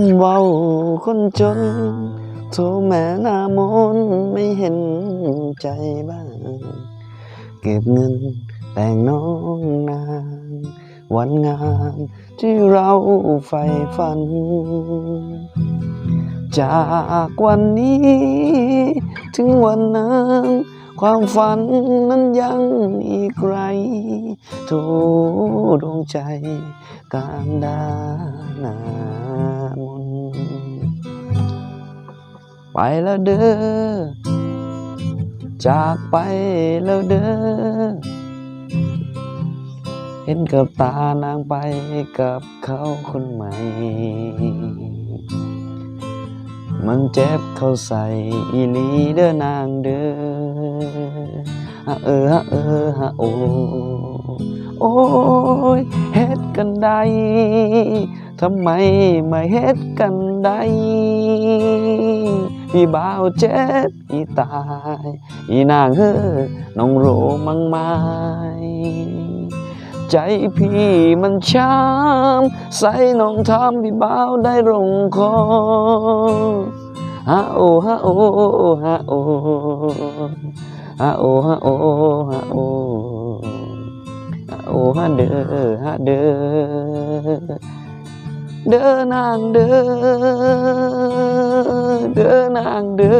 ำเว้าคนจน โทรแม่หน้ามนต์ไม่เห็นใจบ้าง เก็บเงินแต่งน้องนาง วันงานที่เราใฝ่ฝัน จากวันนี้ ถึงวันนั้นความฝันนั้นยังอีกไกลโทดวงใจการดานา ไปแล้วเด้อ จากไปแล้วเด้อ เห็นกับตานางไปกับเขาคนใหม่ มันเจ็บเขาใส่อีลีเด้อนางเด้อฮะเออฮะเออฮะโอโอ้ยเฮ็ดกันได้ทำไมไม่เฮ็ดกันได้ พี่บ่าวเจ็บอีตาย อีนางเฮ้อน้องโรมังไม้ใจพี่มันช้ำใส่น้องทำพี่บ่าวได้ลงคอฮะโอฮะโอฮะโอฮะโอฮะโอฮะโอโอฮะเด้อฮะเด้อเด้อนางเด้อ denang de.